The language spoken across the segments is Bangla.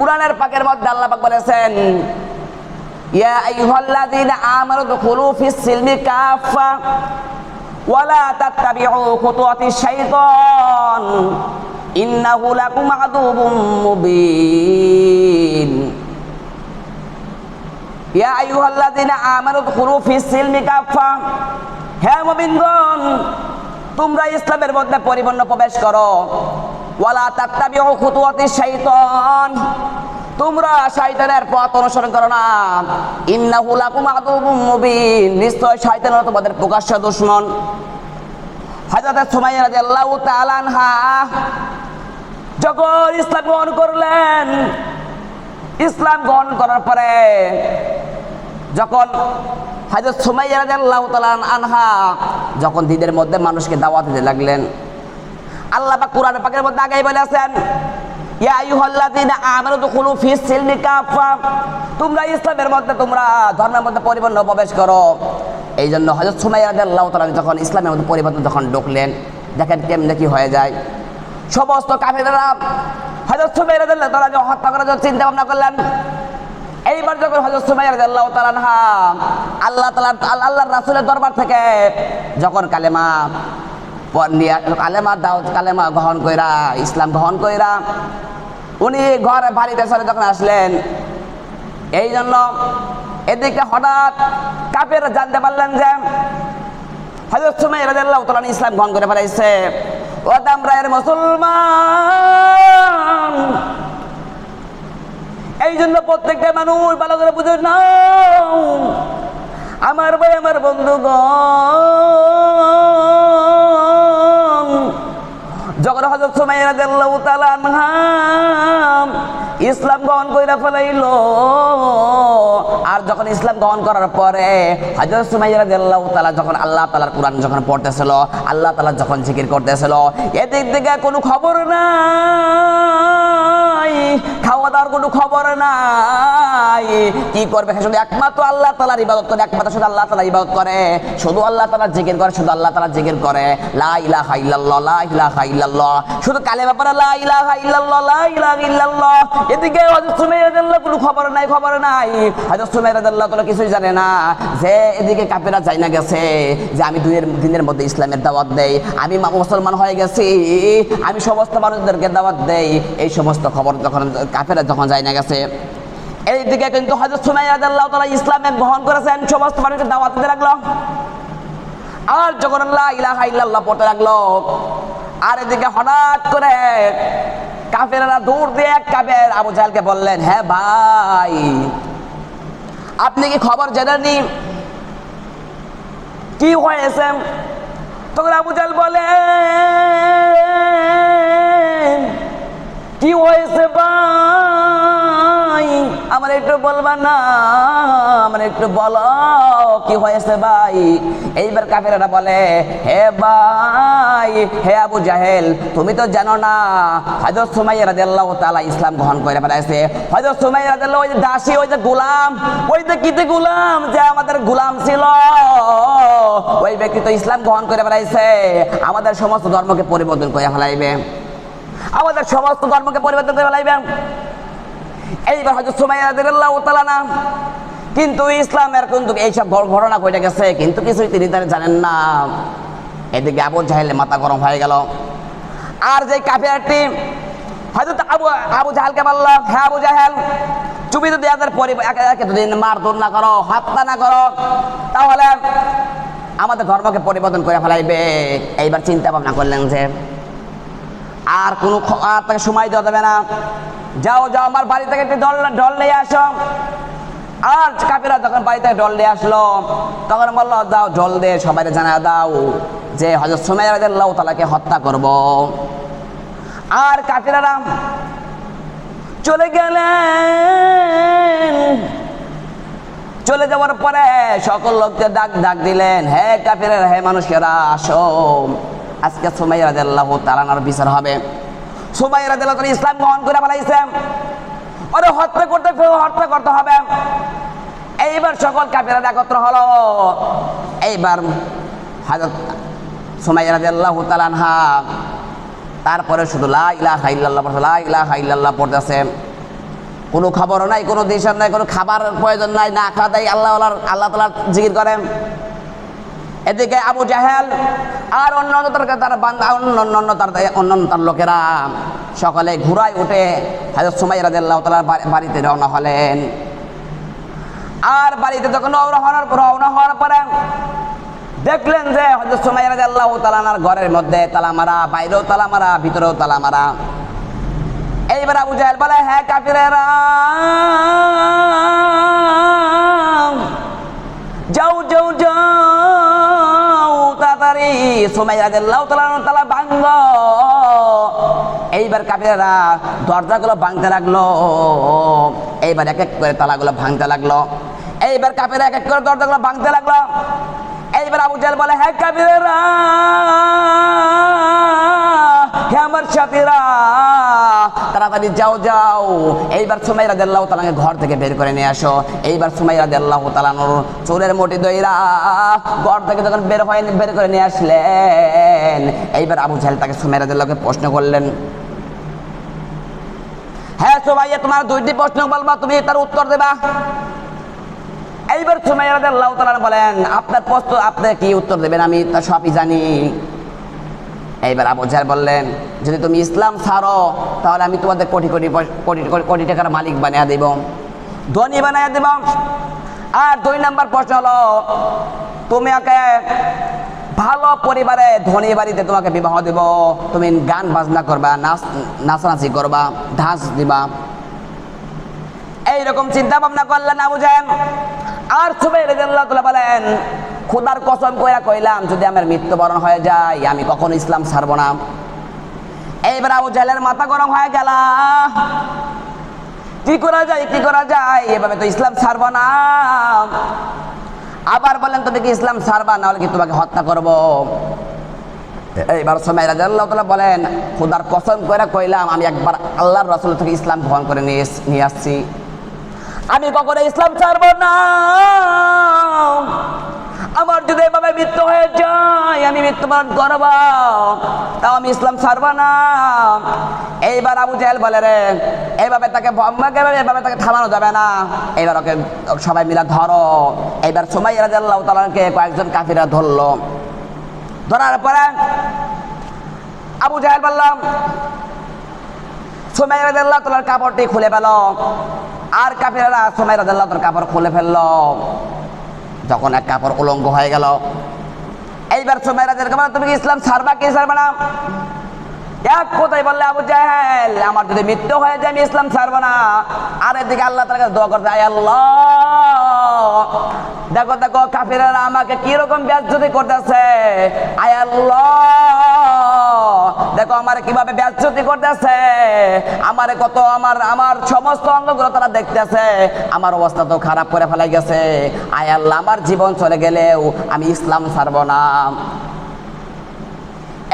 কোরআনের পাকের মধ্যে আল্লাহ পাক বলেছেন, ইয়া আইয়ুহাল্লাযীনা আমানু দুখুলু ফিস সিলমি কাফা ওয়ালা তাত্তাবিউ খুতুওয়াতিশ শাইতান, ইন্নাহু লাকুম আদুবুম মুবিন। ইয়া আইয়ুহাল্লাযীনা আমানু দুখুলু ফিস সিলমি কাফা হে মুমিনগণ, তোমরা ইসলামের মধ্যে পরিপূর্ণ প্রবেশ করো। তোমরা পথ অনুসরণ না। নিশ্চয় তোমাদের আনহা যখন ইসলাম গ্রহণ করলেন, ইসলাম গ্রহণ করার পরে যখন হযরত সুমাইয়া আনহা যখন দিনের মধ্যে মানুষকে দাওয়াত দিতে লাগলেন আল্লাহ পাক কোরআন পাকের মধ্যে আগেই বলেছেন তোমরা ইসলামের মধ্যে, তোমরা ধর্মের মধ্যে পরিপূর্ণ প্রবেশ করো। এই জন্য হযরত সুমাইয়া রাদিয়াল্লাহু তাআলা যখন ইসলামের মধ্যে পরিবর্তন যখন ঢুকলেন, দেখেন কেমনে কি হয়ে যায়। সমস্ত কাফেররা হযরত সুমাইয়া রাদিয়াল্লাহু তাআলা যখন হত্যা করার জন্য চিন্তা ভাবনা করলেন। এইবার যখন হযরত সুমাইয়া রাদিয়াল্লাহু তাআলা আল্লাহ তাআলা, আল্লাহর রাসূলের দরবার থেকে যখন কালেমা কালেমা দাও, কালেমা গ্রহণ কইরা, ইসলাম গ্রহণ কইরা। উনি ঘরে বাড়িতে চলে যখন আসলেন এই জন্য এদিকে হঠাৎ কাপের জানতে পারলেন যে হজরত সুমাই রাদিয়াল্লাহু তাআলা ইসলাম গ্রহণ করে ফেলাইছে। ও আমরা এর মুসলমান! এই জন্য প্রত্যেকটা মানুষ ভালো করে বুঝে নাও। আমার ভাই, আমার বন্ধুগণ! ইসলাম গ্রহণ কইরা ফেলাইল। আর যখন ইসলাম গ্রহণ করার পরে হযরত সুমাইয়া যখন আল্লাহ তাআলার কোরআন যখন পড়তেছিল, আল্লাহ তালা যখন জিকির করতেছিল, এদিক থেকে কোনো খবর নাই। দাওয়ার কোনো খবর নাই। কি করবে? শুধু একমাত্র আল্লাহ তাআলার ইবাদত করে, একমাত্র শুধু আল্লাহ তাআলার ইবাদত করে। শুধু আল্লাহ তাআলার জিকির করে, শুধু আল্লাহ তাআলার জিকির করে। শুধু কালেমা পড়ে লা ইলাহা ইল্লাল্লাহ, লা ইলাহা ইল্লাল্লাহ। এদিকে সুমাইয়া কোনো খবর নাই খবর নাই। সুমাইয়া কিছুই জানে না যে এদিকে কাফেরা যাই না গেছে, যে আমি দুই দিনের মধ্যে ইসলামের দাওয়াত দেই। আমি মুসলমান হয়ে গেছি, আমি সমস্ত মানুষদেরকে দাওয়াত দেই। এই সমস্ত খবর যখন কাফেরা যখন যাই না গেছে, এইদিকে কিন্তু হযরত সুমাইয়া রাদিয়াল্লাহু তাআলা ইসলামে গ্রহণ করেছেন, সমস্ত মানুষকে দাওয়াত দিতে লাগল। আর যখন আল্লাহ ইলাহা ইল্লাল্লাহ পড়তে লাগল, আর এদিকে হঠাৎ করে কাফেরা দূর দিয়ে এক কাফের আবু জাহেলকে বললেন হ্যাঁ ভাই, আপনি কি খবর জেনেনি কি হয়েছে? তখন আবু জাহেল বলে কি হয়েছে একটু বলবা না আমার একটু বলো, কি হয়েছে ভাই? এইবার কাফেরা বলে, হে ভাই, হে আবু জাহেল, তুমি তো জানো না, হযরত সুমাইয়া রাদিয়াল্লাহু তাআলা ইসলাম গ্রহণ করে ফেলাইছে। হযরত সুমাইয়া রাদিয়াল্লাহু, ওই যে দাসী, ওই যে গোলাম, ওই যে কিতে গোলাম যে আমাদের গোলাম ছিল, ওই ব্যক্তি তো ইসলাম গ্রহণ করে ফেলাইছে। আমাদের সমস্ত ধর্মকে পরিবর্তন করে ফেলাইবে। আমাদের সমস্ত ধর্মকে পরিবর্তন করে ফেলাইবেন এইবার হয়তো সুমাইয়া না। কিন্তু ইসলামের কিন্তু এইসব ঘটনা কইটা গেছে, কিন্তু কিছুই তিনি তারা জানেন না। এদিকে আবু জাহেলের মাথা গরম হয়ে গেল। আর যে কাফিরটি হয়তো আবু আবু জাহেলকে বলল হ্যাঁ আবু জাহেল। তুমি যদি এদের পরিবার একে মারধর না করো, হত্যা না করো, তাহলে আমাদের ধর্মকে পরিবর্তন করে ফেলাইবে। এইবার চিন্তা ভাবনা করলেন যে আর কোনো আর তাকে সময় দেওয়া যাবে না। যাও যাও, আমার বাড়ি থেকে একটু ডল ডল নিয়ে আসো। আর কাপিরা যখন বাড়ি থেকে ডল নিয়ে আসলো, তখন বলল, দাও জল দে সবাই জানা দাও যে হজরত সময় আল্লাহ তালাকে হত্যা করব। আর কাপিরারা চলে গেলেন। চলে যাওয়ার পরে সকল লোককে ডাক ডাক দিলেন, হে কাফিরের হে মানুষেরা, আসো। আজকে সুমাই রাদিয়াল্লাহু তাআলার বিচার হবে। সোমাই তাআলা ইসলাম গ্রহণ করে ফেলাইছে। ওরে হত্যা করতে হত্যা করতে হবে। এইবার সকল কাফিরা একত্র হলো। এইবার হাজরত সুমাই রাদিয়াল্লাহু তাআলা আনহা, তারপরে শুধু লা ইলাহা ইল্লাল্লাহ পড়ছে, লা ইলাহা ইল্লাল্লাহ পড়তেছে। কোনো খবরও নাই, কোনো দেশের নাই, কোনো খাবার প্রয়োজন নাই, না খাওয়া দেয় আল্লাহ আল্লাহ তালার জিকির করেন। এদিকে আবু জাহেল আর অন্য অন্য তার বান্দা অন্য অন্য তার অন্য অন্য তার লোকেরা সকালে ঘুরায় উঠে হাজর সুমাই তালার বাড়িতে রওনা হলেন। আর বাড়িতে যখন রওনা রওনা হওয়ার পরে দেখলেন যে হজরত সুমাই রাদিয়াল্লাহু তাআলার ঘরের মধ্যে তালা মারা, বাইরেও তালা মারা, ভিতরেও তালা মারা। এইবার আবু জাহেল বলে হ্যাঁ কাফিরেরা সময় রাদিয়াল্লাহু তাআলা তালা এইবার কাফিরেরা ভাঙতে লাগল। এইবার এক এক করে তালাগুলো ভাঙতে লাগল। এইবার কাফিরা এক এক করে দরজাগুলো ভাঙতে লাগল। এইবার আবু জাহেল বলে হ্যাঁ কাফিরেরা হ্যাঁ আমার সাথীরা। তাড়াতাড়ি যাও যাও। এইবার সুমাই রাদিয়াল্লাহু তাআলাকে ঘর থেকে বের করে নিয়ে আসো। এইবার সুমাই রাদিয়াল্লাহু তাআলার চোরের মোটি দইরা ঘর থেকে যখন বের হয়ে, বের করে নিয়ে আসলেন। এইবার আবু জাহেল তাকে সুমাই রাদিয়াল্লাহুকে প্রশ্ন করলেন হ্যাঁ সুমাইয়া, তোমার দুইটি প্রশ্ন বলবা, তুমি তার উত্তর দেবা। এইবার সুমাইয়া রাদিয়াল্লাহু তাআলা বলেন, আপনার প্রশ্ন, আপনি কি উত্তর দেবেন? আমি তা সবই জানি। এইবার আবু জাহেল বললেন, যদি তুমি ইসলাম ছাড়ো, তাহলে আমি তোমাদের কোটি কোটি কোটি, কোটি- টাকার মালিক বানিয়ে দেব, ধনী বানিয়ে দেব। আর দুই নাম্বার প্রশ্ন হলো তুমি ওকে ভালো পরিবারে ধনী বাড়িতে তোমাকে বিবাহ দেব, তুমি গান বাজনা করবা, নাচ, নাচানাচি করবা, ঢাস দিবা? এইরকম চিন্তা ভাবনা করলেন আবু জাহেল। আর তাআলা বলেন খোদার কসম কইরা কইলাম, যদি আমার মৃত্যুবরণ হয়ে যায়, আমি কখনো ইসলাম ছাড়বো না। এইবার আবু জাহেলের মাথা গরম হয়ে গেল। কি করা যায়, কি করা যায়? এভাবে তো ইসলাম ছাড়বো না। আবার বলেন, তুমি কি ইসলাম ছাড়বা? না হলে কি তোমাকে হত্যা করব? এইবার সময় রাজাল্লাহ তালা বলেন, খুদার কসম করে কইলাম, আমি একবার আল্লাহর রসুল থেকে ইসলাম গ্রহণ করে নিয়ে নিয়ে আসছি। আমি কখনো ইসলাম ছাড়বো না। আমার যদি এভাবে মৃত্যু হয়ে যায়, আমি মৃত্যুবরণ করব। তাও আমি ইসলাম ছাড়বো না। এইবার আবু জাহেল বলে রে এইভাবে তাকে এভাবে তাকে থামানো যাবে না। এইবার ওকে সবাই মিলে ধরো। এইবার সময় রাজাল্লাহ তালাকে কয়েকজন কাফিরা ধরলো। ধরার পরে আবু জাহেল বললাম সোমাই রাজাল্লাহ তোলার কাপড়টি খুলে পেল আর কাফিরা সোমাই রাজাল্লাহ তোর কাপড় খুলে ফেলল। যখন এক কাপড় উলঙ্গ হয়ে গেল। এইবার সোমাই রাজার কাপড় তুমি ইসলাম সারবা কি সারবা না? এক বললে, আবু জাহেল, আমার যদি মৃত্যু হয়ে যায়, আমি ইসলাম ছাড়বো না। আর এদিকে আল্লাহ তার কাছে দোয়া করতে আয় আল্লাহ, দেখো দেখো, কাফিরারা আমাকে কীরকম ব্যাজ্যতি করতেছে। আয় আল্লাহ আমার কীভাবে ব্যাজ্যতি করতেছে? আমারে কত আমার আমার সমস্ত অঙ্গগুলো তারা দেখতেছে। আমার অবস্থা তো খারাপ করে ফেলাই গেছে। আয় আল্লাহ, আমার জীবন চলে গেলেও আমি ইসলাম ছাড়বো না।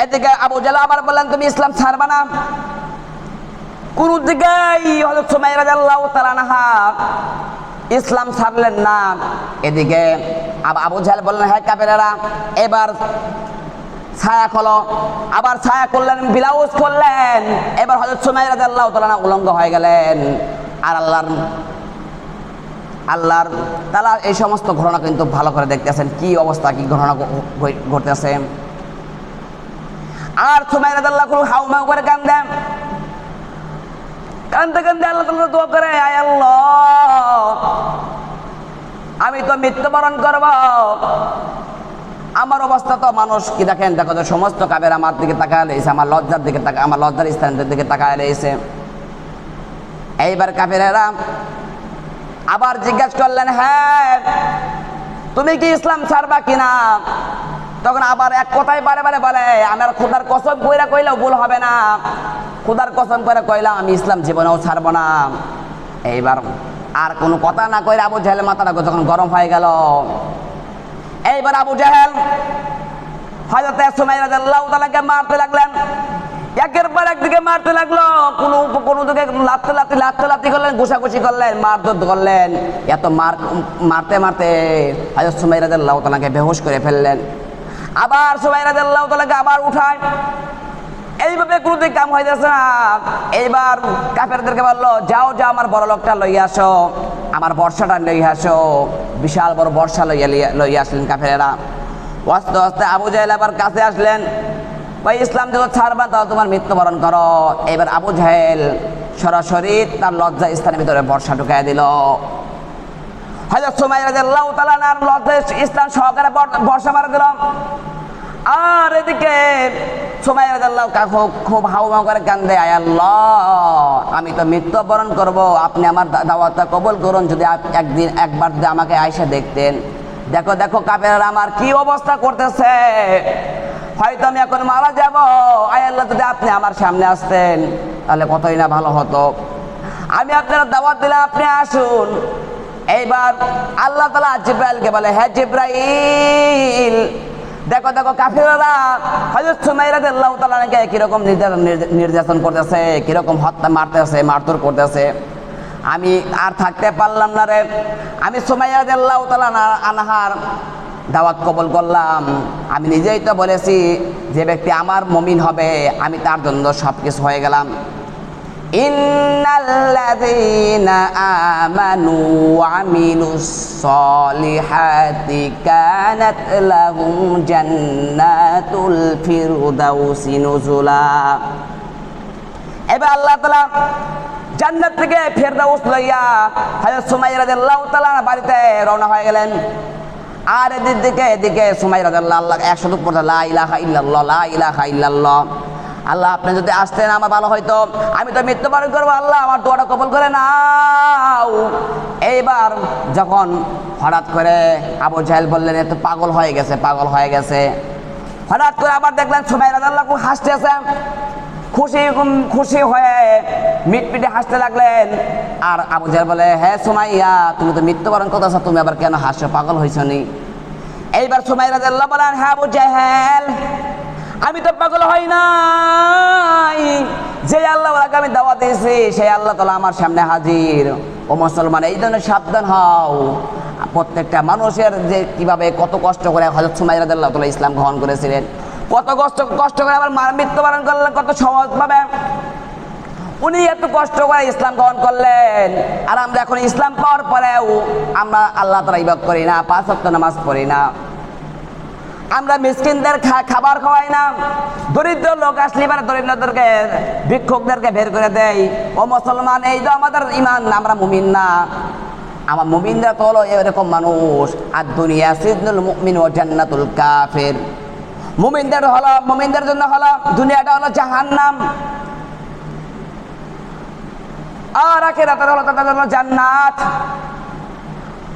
এদিকে আবু জালা আবার বললেন, তুমি ইসলাম ছাড়বা না? কোন দিকেই হজরত সুমাই রাদিয়াল্লাহু তাআলা ইসলাম ছাড়লেন না। এদিকে আব- আবু জাহেল বললেন হ্যাঁ কাফেরেরা, এবার ছায়া খোলো। আবার ছায়া করলেন, ব্লাউজ করলেন। এবার হজরত সুমাই রাদিয়াল্লাহু তাআলা আনহা উলঙ্গ হয়ে গেলেন। আর আল্লাহর আল্লাহর তালা এই সমস্ত ঘটনা কিন্তু ভালো করে দেখতেছেন। কি অবস্থা, কি ঘটনা ঘটতেছে। আর সুমাই রাদিয়াল্লাহু তাআলা হাউ মাউ করে কান্দেন কান্দতে কান্দতে আল্লাহ তাআলা দোয়া করে, আয় আল্লাহ, আমি তো মৃত্যুবরণ করব। আমার অবস্থা তো মানুষ, কি দেখেন, দেখো তো সমস্ত কাবের আমার দিকে তাকায় রয়েছে, আমার লজ্জার দিকে তাকা আমার লজ্জার স্থানের দিকে তাকায় রয়েছে। এইবার কাফেরেরা আবার জিজ্ঞাসা করলেন হ্যাঁ তুমি কি ইসলাম ছাড়বা কিনা? তখন আবার এক কথাই বারে বারে বলে, আমার খুদার কসম কইরা কইলেও ভুল হবে না। খুদার কসম করে কইলাম, আমি ইসলাম জীবনেও ছাড়বো না। এইবার আর কোনো কথা না কইরা আবু জাহেল মাথাটা যখন গরম হয়ে গেল এইবার আবু জাহেল হজরত সুমাই রাদিয়াল্লাহু তাআলাকে মারতে লাগলেন। একের পর একদিকে মারতে লাগল। কোন কোন দিকে লাত্তে, লাত্তি লাত্তে, লাত্তি করলেন, ঘুষাঘুষি করলেন, মারধর করলেন। এত মার, মারতে মারতে হজরত সুমাই রাদিয়াল্লাহু তাআলাকে বেহুশ করে ফেললেন। আবার সুমাই রাদিয়াল্লাহু তাআলাকে আবার উঠায়। এইভাবে কোনোদিন কাম হইতেছে না। এইবার কাফেরদেরকে বলল, যাও যাও, আমার বড় লোকটা লইয়া আসো। আমার বর্ষাটা লইয়া আসো, বিশাল বড় বর্ষা লইয়া লইয়া আসলেন কাফেরেরা। আস্তে আস্তে আবু জাহেল আবার কাছে আসলেন, ভাই, ইসলাম যদি ছাড়বা তাহলে তোমার মৃত্যুবরণ করো। এবার আবু জাহেল সরাসরি তার লজ্জা স্থানের ভিতরে বর্ষা ঢুকাই দিল। হয়তো সময় রাজাল্লাহ তালার লজ্জা ইসলাম সহকারে বর্ষা মারা দিল আর এদিকে সময় রাজাল্লাহ খুব খুব করে কান্দে। আয় আল্লাহ, আমি তো মৃত্যুবরণ করব। আপনি আমার দাওয়াতটা কবল করুন। যদি একদিন, একবার আমাকে আয়সা দেখতেন। দেখো দেখো কাপের আমার কি অবস্থা করতেছে। হয়তো আমি এখন মারা যাব। আয় আল্লাহ, যদি আপনি আমার সামনে আসতেন, তাহলে কতই না ভালো হতো। আমি আপনার দাওয়াত দিলাম, আপনি আসুন। এইবার আল্লাহ তালা জিব্রাইলকে বলে হ্যাঁ জিব্রাইল দেখো দেখো কাফিররা হযরত সুমাইরা রাদিয়াল্লাহু তাআলা নাকি কীরকম নির্যাতন নির্যাতন করতেছে, কীরকম হত্যা মারতেছে, মারধর করতেছে। আমি আর থাকতে পারলাম না রে। আমি সুমাইয়া রাদিয়াল্লাহু তাআলা আনহার দাওয়াত কবল করলাম। আমি নিজেই তো বলেছি, যে ব্যক্তি আমার মমিন হবে, আমি তার জন্য সব কিছু হয়ে গেলাম। ইন্নাল্লাযীনা আমানু ওয়া আমিলুস সালিহাতি কানাত লাহুম জান্নাতুল ফিরদাউসি নুজুলা। এবার আল্লাহ তাআলা জান্নাত থেকে ফেরদাউস লইয়া হযরত সুমাইয়া রাদিয়াল্লাহু তাআলা বাড়িতে রওনা হয়ে গেলেন। আর এদিকে এদিকে সুমাইয়া রাদিয়াল্লাহু আল্লাহ 100 পড়া লা ইলাহা ইল্লাল্লাহ, লা ইলাহা ইল্লাল্লাহ। আল্লাহ, আপনি যদি আসতেন, আমার ভালো হইতো। আমি তো মৃত্যুবরণ করব, আল্লাহ, আমার দোয়াটা কবল করে নাও। এইবার যখন হঠাৎ করে আবু জাহেল বললেন, এ তো পাগল হয়ে গেছে, পাগল হয়ে গেছে। হঠাৎ করে আবার দেখলেন সুমাইয়া রাদিয়াল্লাহু খুব হাসতেছে। খুশি খুশি হয়ে মিটমিটে হাসতে লাগলেন। আর আবু জাহেল বলে হ্যাঁ সুমাইয়া, তুমি তো মৃত্যুবরণ করতেছ, তুমি আবার কেন হাসছো? পাগল হয়েছ নি? এইবার সুমাইয়া রাদিয়াল্লাহু বলেন হ্যাঁ আবু জাহেল আমি তো পাগল হই নাই। যে আল্লাহ আমি দাওয়াত দিয়েছি, সেই আল্লাহ তালা আমার সামনে হাজির। ও মুসলমান, এই জন্য সাবধান হও। প্রত্যেকটা মানুষের যে কীভাবে কত কষ্ট করে হজরত সুমাই রাদিয়াল্লাহু তাআলা ইসলাম গ্রহণ করেছিলেন, কত কষ্ট কষ্ট করে আবার মৃত্যুবরণ করলেন, কত সহজভাবে। উনি এত কষ্ট করে ইসলাম গ্রহণ করলেন, আর আমরা এখন ইসলাম পাওয়ার পরেও আমরা আল্লাহ তালা ইবাদ করি না, পাঁচ সপ্তাহ নামাজ পড়ি না। আমরা মিসকিনদের খাবার খাওয়াই না। দরিদ্র লোক আসলে এবার দরিদ্রদেরকে, ভিক্ষুকদেরকে বের করে দেয়। ও মুসলমান, এই তো আমাদের ইমান, আমরা মুমিন না। আমার মুমিনরা তো হলো এরকম মানুষ। আর দুনিয়া সিজনুল মুমিন ও জান্নাতুল কাফের। মুমিনদের হলো, মুমিনদের জন্য হলো, দুনিয়াটা হলো জাহান্নাম। আর আখেরাতের হলো তাদের জন্য জান্নাত।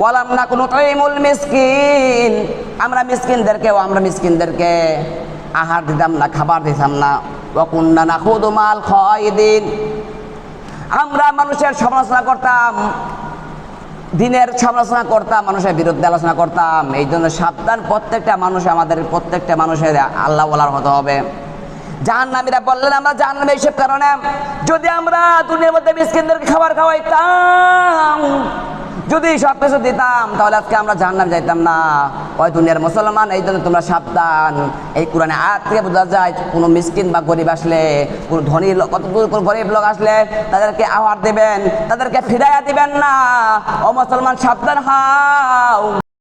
ওয়ালাম না কোনো তৈমুল মিসকিন। আমরা মিসকিনদেরকেও আমরা মিসকিনদেরকে আহার দিতাম না, খাবার দিতাম না। ওকুন্না না খুদ মাল দিন আমরা মানুষের সমালোচনা করতাম, দিনের সমালোচনা করতাম, মানুষের বিরুদ্ধে আলোচনা করতাম। এই জন্য সাবধান প্রত্যেকটা মানুষ আমাদের, প্রত্যেকটা মানুষের আল্লাহ বলার হতে হবে। জাহান্নামীরা বললেন, আমরা জাহান্নামী এইসব কারণে, যদি আমরা দুনিয়ার মধ্যে মিসকিনদেরকে খাবার খাওয়াইতাম যদি সব কিছু দিতাম, তাহলে আজকে আমরা জাহান্নাম যাইতাম না। ওই দুনিয়ার মুসলমান, এই জন্য তোমরা সাবধান। এই কোরআনে আয়াত থেকে বোঝা যায়, কোনো মিসকিন বা গরিব আসলে, কোনো ধনী লোক, কত গরিব লোক আসলে তাদেরকে আহার দেবেন, তাদেরকে ফিরাইয়া দিবেন না। ও মুসলমান, সাবধান হাও।